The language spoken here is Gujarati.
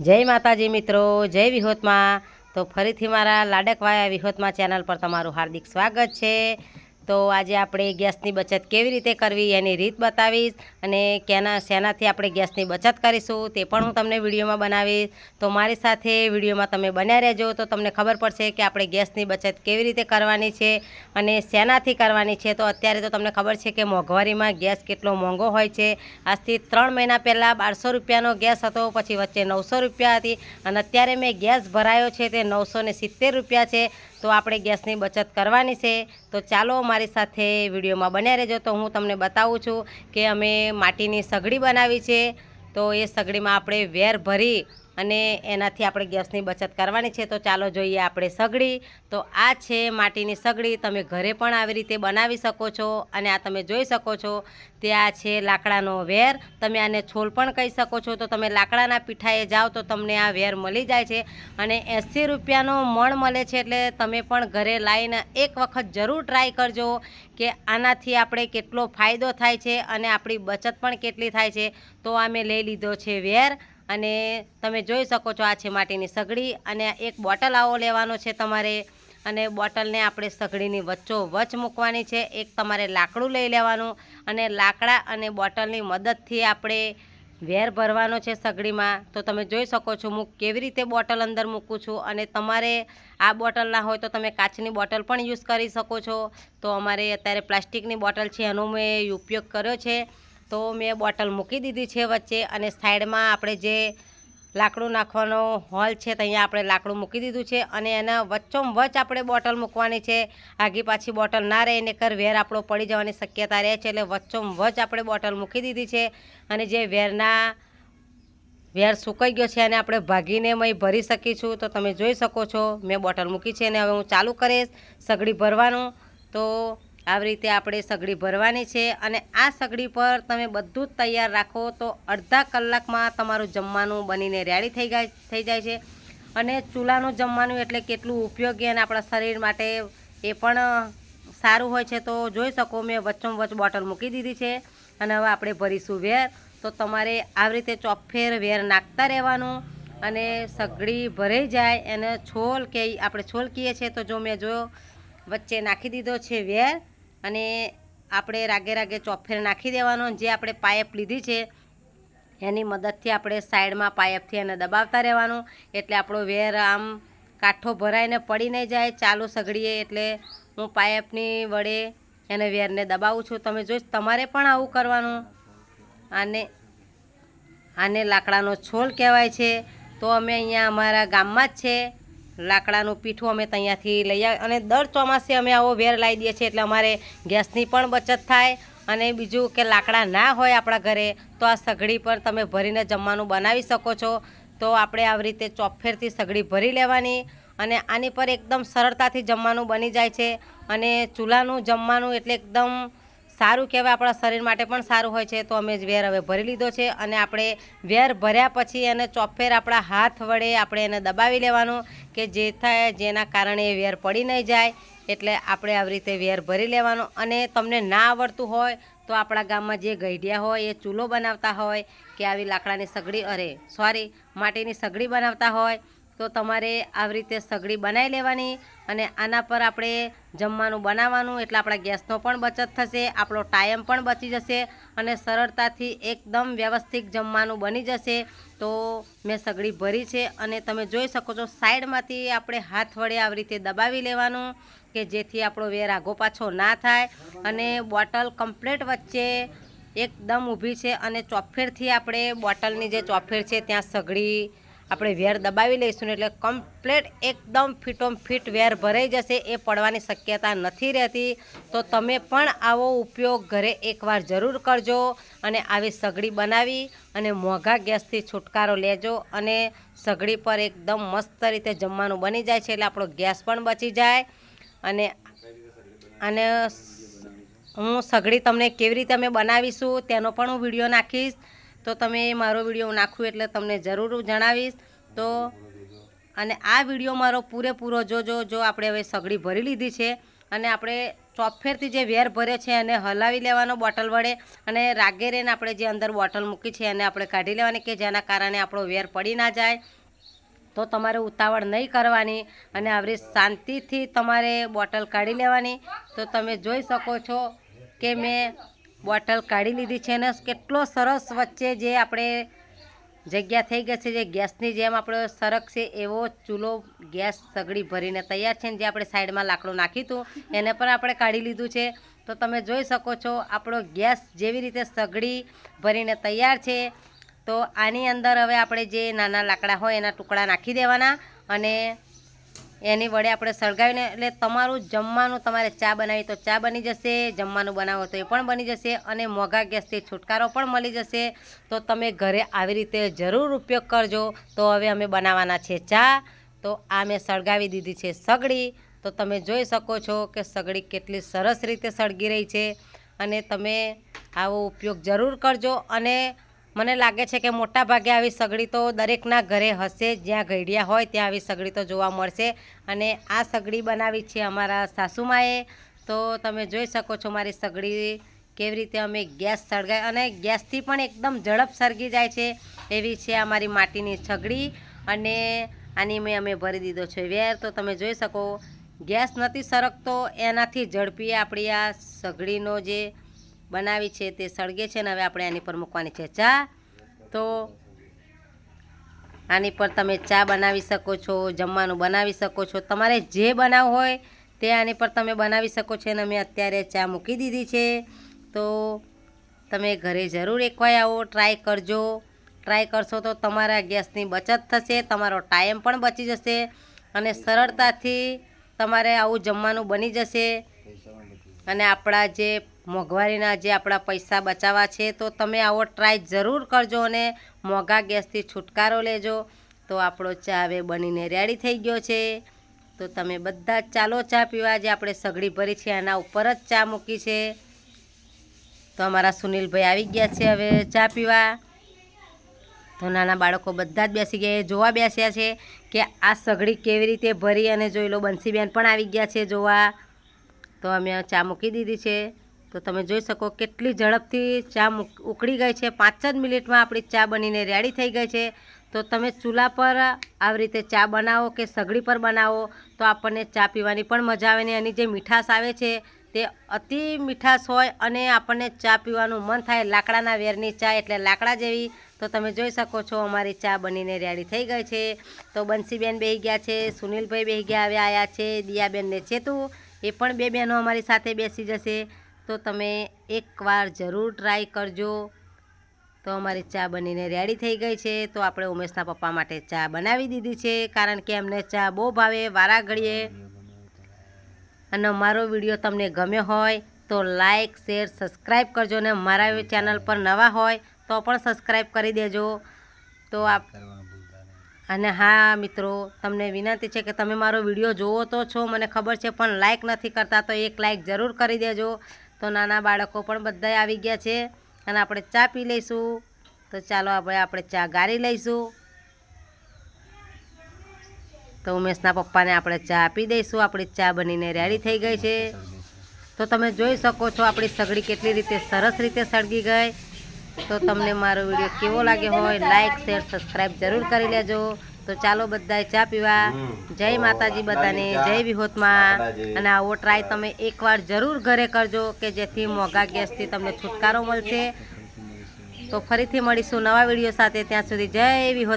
જય માતાજી મિત્રો, જય વિહોતમાં. તો ફરીથી મારા લાડકવાયા વિહોતમાં ચેનલ પર તમારું હાર્દિક સ્વાગત છે. તો આજે આપણે ગેસની બચત કેવી રીતે કરવી એની રીત બતાવીશ અને કેના શેનાથી આપણે ગેસની બચત કરીશું તે પણ હું તમને વિડીયોમાં બનાવીશ. તો મારી સાથે વિડીયોમાં તમે બન્યા રહેજો તો તમને ખબર પડશે કે આપણે ગેસની બચત કેવી રીતે કરવાની છે અને શેનાથી કરવાની છે. તો અત્યારે તો તમને ખબર છે કે મોંઘવારીમાં ગેસ કેટલો મોંઘો હોય છે. આજથી ત્રણ મહિના પહેલાં બારસો રૂપિયાનો ગેસ હતો, પછી વચ્ચે નવસો રૂપિયા હતી અને અત્યારે મેં ગેસ ભરાયો છે તે નવસો સિત્તેર રૂપિયા છે. તો આપણે ગેસની બચત કરવાની છે. તો ચાલો મારી સાથે વિડીયોમાં બન્યા રહેજો. તો હું તમને બતાવું છું કે અમે માટીની સગડી બનાવી છે. તો એ સગડીમાં આપણે વેર ભરી અને એનાથી આપણે ગેસની બચત કરવાની છે. તો ચાલો જોઈએ આપણે સગડી. તો આ છે માટીની સગડી. તમે ઘરે પણ આવી રીતે બનાવી શકો છો અને આ તમે જોઈ શકો છો. તે આ છે લાકડાનો વેર. તમે આને છોલ પણ કહી શકો છો. તો તમે લાકડાના પીઠાએ જાઓ તો તમને આ વેર મળી જાય છે. અને એંસી રૂપિયાનો મણ મળે છે એટલે તમે પણ ઘરે લાવીને એક વખત જરૂર ટ્રાય કરજો કે આનાથી આપણે કેટલો ફાયદો થાય છે અને આપણી બચત પણ કેટલી થાય છે. તો આ મેં લઈ લીધો છે વેર. અને તમે જોઈ શકો છો આ છે માટીની સગડી અને એક બોટલ આવો લેવાનો છે તમારે. અને બોટલને આપણે સગડીની વચ્ચો વચ મૂકવાની છે. એક તમારે લાકડું લઈ લેવાનું અને લાકડા અને બોટલની મદદથી આપણે વેર ભરવાનો છે સગડીમાં. તો તમે જોઈ શકો છો હું કેવી રીતે બોટલ અંદર મૂકું છું અને તમારે આ બોટલ ના હોય તો તમે કાચની બોટલ પણ યુઝ કરી શકો છો. તો અમારે અત્યારે પ્લાસ્ટિકની બોટલ છે એનો મેં ઉપયોગ કર્યો છે. તો મેં બોટલ મૂકી દીધી છે વચ્ચે અને સાઈડમાં આપણે જે લાકડું નાખવાનો હોલ છે ત્યાં આપણે લાકડું મૂકી દીધું છે અને એના વચ્ચોમ વચ આપણે બોટલ મૂકવાની છે. આગી પાછી બોટલ ના રહે એને કર વેર આપણો પડી જવાની શક્યતા રહે છે એટલે વચ્ચોમ વચ આપણે બોટલ મૂકી દીધી છે અને જે વેરના વેર સુકાઈ ગયો છે અને આપણે ભાગીને મય ભરી શકીશું. તો તમે જોઈ શકો છો મેં બોટલ મૂકી છે અને હવે હું ચાલુ કરીશ. સગડી ભરવાનું. તો આવી રીતે આપણે સગડી ભરવાની છે અને આ સગડી પર તમે બધું જ તૈયાર રાખો તો અડધા કલાકમાં તમારું જમવાનું બનીને રેડી થઈ જાય થઈ જાય છે. અને ચૂલાનું જમવાનું એટલે કેટલું ઉપયોગી અને આપણા શરીર માટે એ પણ સારું હોય છે. તો જોઈ શકો, મેં વચ્ચોમ વચ્ચ બોટલ મૂકી દીધી છે અને હવે આપણે ભરીશું વેર. તો તમારે આવી રીતે ચોફેર વેર નાખતા રહેવાનું અને સગડી ભરાઈ જાય એને છોલ કે આપણે છોલ કહીએ છીએ. તો જો મેં જો વચ્ચે નાખી દીધો છે વેર અને આપણે રાગે રાગે ચોફેર નાખી દેવાનો. જે આપણે પાઇપ લીધી છે, એની મદદથી આપણે સાઈડમાં પાઇપથી એને દબાવતા રહેવાનું. એટલે આપણો વેર આમ કાઠો ભરાઈને પડી નહીં જાય, ચાલુ સગડીએ. એટલે હું પાઇપની વડે એને વેરને દબાવું છું. તમે જોઈ, તમારે પણ આવું કરવાનું. આને આને લાકડાનો છોલ કહેવાય છે. તો અમે અહીંયા અમારા ગામમાં જ છે. લાકડાનું પીઠું અમે ત્યાંથી લઈ આવીએ અને દર ચોમાસે અમે આવો વેર લાવી દઈએ છીએ એટલે અમારે ગેસની પણ બચત થાય અને બીજું કે લાકડા ના હોય આપણા ઘરે, તો આ સગડી પર તમે ભરીને જમવાનું બનાવી શકો છો. તો આપણે આવી રીતે ચોફેરથી સગડી ભરી લેવાની અને આની પર એકદમ સરળતાથી જમવાનું બની જાય છે અને ચૂલાનું જમવાનું એટલે એકદમ સારું કહેવાય, આપણા શરીર માટે પણ સારું હોય છે, તો અમે જ વેર હવે ભરી લીધો છે અને આપણે વેર ભર્યા પછી એને ચોફેર આપણા હાથ વડે આપણે એને દબાવી લેવાનું કે જે થાય જેના કારણે એ વેર પડી નહીં જાય, એટલે આપણે આવી રીતે વેર ભરી લેવાનો. અને તમને ના આવડતું હોય તો આપણા ગામમાં જે ગઈઢિયા હોય, એ ચૂલો બનાવતા હોય કે આવી લાકડાની સગડી, અરે સોરી માટીની સગડી બનાવતા હોય તો તમારે આવી રીતે સગડી બનાવી લેવાની અને આના પર આપણે જમવાનું બનાવવાનું એટલે આપણા ગેસનો પણ બચત થશે, આપણો ટાઈમ પણ બચી જશે અને સરળતાથી એકદમ વ્યવસ્થિત જમવાનું બની જશે. તો મેં સગડી ભરી છે અને તમે જોઈ શકો છો સાઈડમાંથી આપણે હાથ વડે આવી રીતે દબાવી લેવાનું કે જેથી આપણો વેર આગો પાછો ના થાય અને બોટલ કમ્પ્લેટ વચ્ચે એકદમ ઊભી છે અને ચોફેરથી આપણે બોટલની જે ચોફેર છે ત્યાં સગડી આપણે વેર દબાવી લઈશું એટલે કમ્પ્લેટ એકદમ ફિટોમ ફિટ વેર ભરાઈ જશે, એ પડવાની શક્યતા નથી રહેતી. તો તમે પણ આવો ઉપયોગ ઘરે એકવાર જરૂર કરજો અને આવી સગડી બનાવી અને મોંઘા ગેસથી છુટકારો લેજો અને સગડી પર એકદમ મસ્ત રીતે જમવાનું બની જાય છે એટલે આપણો ગેસ પણ બચી જાય. અને અને હું સગડી તમને કેવી રીતે અમે બનાવીશું તેનો પણ હું વીડિયો નાખીશ. તો તમે મારો વીડિયો નાખું એટલે તમને જરૂર જણાવીશ. તો અને આ વીડિયો મારો પૂરેપૂરો જોજો, જો આપણે હવે સગડી ભરી લીધી છે અને આપણે ચોફેરથી જે વેર ભર્યો છે એને હલાવી લેવાનો બોટલ વડે અને રાગેરેને આપણે જે અંદર બોટલ મૂકી છે એને આપણે કાઢી લેવાની કે જેના કારણે આપણો વેર પડી ના જાય. તો તમારે ઉતાવળ નહીં કરવાની અને આવી શાંતિથી તમારે બોટલ કાઢી લેવાની. તો તમે જોઈ શકો છો કે મેં બોટલ કાઢી લીધી છે અને કેટલો સરસ વચ્ચે જે આપણે જગ્યા થઈ ગઈ છે, જે ગેસની જેમ આપણો સરક છે, એવો ચૂલો ગેસ સગડી ભરીને તૈયાર છે ને જે આપણે સાઈડમાં લાકડું નાખ્યું હતું એને પણ આપણે કાઢી લીધું છે. તો તમે જોઈ શકો છો, આપણો ગેસ જેવી રીતે સગડી ભરીને તૈયાર છે. તો આની અંદર હવે આપણે જે નાના લાકડા હોય એના ટુકડા નાખી દેવાના અને એની વડે આપણે સળગાવીને, એટલે તમારું જમવાનું તમારે ચા બનાવી, તો ચા બની જશે, જમવાનું બનાવો તો એ પણ બની જશે, અને મોંઘા ગેસથી છુટકારો પણ મળી જશે. તો તમે ઘરે આવી રીતે જરૂર ઉપયોગ કરજો. તો હવે અમે બનાવવાના છે ચા. તો આ મેં સળગાવી દીધી છે સગડી. તો તમે જોઈ શકો છો કે સગડી કેટલી સરસ રીતે સળગી રહી છે. અને તમે આવો ઉપયોગ જરૂર કરજો. અને મને લાગે છે કે મોટા ભાગે આવી સગડી તો દરેકના ઘરે હશે, જ્યાં ઘડિયા હોય ત્યાં આવી સગડી તો જોવા મળશે. અને આ સગડી બનાવી છે અમારા સાસુમાએ. તો તમે જોઈ શકો છો મારી સગડી કેવી રીતે અમે ગેસ સળગાય અને ગેસથી પણ એકદમ ઝડપ સળગી જાય છે. એવી છે અમારી માટીની સગડી અને આની મેં અમે ભરી દીધો છે વેર. તો તમે જોઈ શકો, ગેસ નથી સરકતો, એનાથી ઝડપી આપણી આ સગડીનો જે બનાવી છે તે સળગે છે ને હવે આપણે આની પર મૂકવાની છે ચા. તો આની પર તમે ચા બનાવી શકો છો, જમવાનું બનાવી શકો છો. તમારે જે બનાવવું હોય તે આની પર તમે બનાવી શકો છો. અને મેં અત્યારે ચા મૂકી દીધી છે. તો તમે ઘરે જરૂર એકવાર આવો, ટ્રાય કરજો. ટ્રાય કરશો તો તમારા ગેસની બચત થશે, તમારો ટાઈમ પણ બચી જશે અને સરળતાથી તમારે આવું જમવાનું બની જશે. અને આપણા જે મોંઘવારીના જે આપણા પૈસા બચાવવા છે, તો તમે આવો ટ્રાય જરૂર કરજો અને મોંઘા ગેસથી છુટકારો લેજો. તો આપણો ચા હવે બનીને રેડી થઈ ગયો છે. તો તમે બધા ચાલો ચા પીવા. જે આપણે સગડી ભરી છે એના ઉપર જ ચા મૂકી છે. તો અમારા સુનિલભાઈ આવી ગયા છે હવે ચા પીવા. તો નાના બાળકો બધા જ બેસી ગયા. એ જોવા બેસ્યા છે કે આ સગડી કેવી રીતે ભરી અને જોઈ લો, બંસીબેન પણ આવી ગયા છે જોવા. તો અમે ચા મૂકી દીધી છે. તો તમે જોઈ શકો કેટલી ઝડપથી ચા ઉકળી ગઈ છે. પાંચ જ મિનિટમાં આપણી ચા બનીને રેડી થઈ ગઈ છે. તો તમે ચૂલા પર આવી રીતે ચા બનાવો કે સગડી પર બનાવો તો આપણને ચા પીવાની પણ મજા આવે ને એની જે મીઠાશ આવે છે તે અતિ મીઠાશ હોય અને આપણને ચા પીવાનું મન થાય લાકડાના વેરની ચા એટલે લાકડા જેવી. તો તમે જોઈ શકો છો અમારી ચા બનીને રેડી થઈ ગઈ છે. તો બંસીબેન બેહી ગયા છે, સુનિલભાઈ બેહી ગયા હવે આવ્યા છે દિયાબેન ને ચેતુ. એ પણ બે બહેનો અમારી સાથે બેસી જશે. તો તમે એકવાર જરૂર ટ્રાય કરજો. તો અમારી ચા બનીને રેડી થઈ ગઈ છે. તો આપણે ઉમેશના પપ્પા માટે ચા બનાવી દીધી છે. કારણ કે એમને ચા બહુ ભાવે. વારા ઘડીએ. અને મારો વીડિયો તમને ગમ્યો હોય તો લાઇક શેર સબસ્ક્રાઈબ કરજો. ને મારા ચેનલ પર નવા હોય તો પણ સબસ્ક્રાઈબ કરી દેજો. તો આપ અને હા, મિત્રો, તમને વિનંતી છે કે તમે મારો વીડિયો જોવો તો છો. મને ખબર છે, પણ લાઇક નથી કરતા તો એક લાઇક જરૂર કરી દેજો. તો નાના બાળકો પણ બધા આવી ગયા છે અને આપણે ચા પી લઈશું. તો ચાલો આપણે આપણે ચા ગાળી લઈશું. તો ઉમેશના પપ્પાને આપણે ચા આપી દઈશું. આપણી ચા બનીને રેડી થઈ ગઈ છે. તો તમે જોઈ શકો છો આપણી સગડી કેટલી રીતે સરસ રીતે સળગી ગઈ. તો તમને મારો વીડિયો કેવો લાગ્યો હોય લાઈક શેર સબસ્ક્રાઈબ જરૂર કરી લેજો. તો ચાલો બધાએ ચા પીવા. જય માતાજી બધાને. જય વિહોતમાં. અને આવો ટ્રાય તમે એકવાર જરૂર ઘરે કરજો કે જેથી મોંઘા ગેસથી તમને છુટકારો મળશે. તો ફરીથી મળીશું નવા વીડિયો સાથે. ત્યાં સુધી જય વિહોત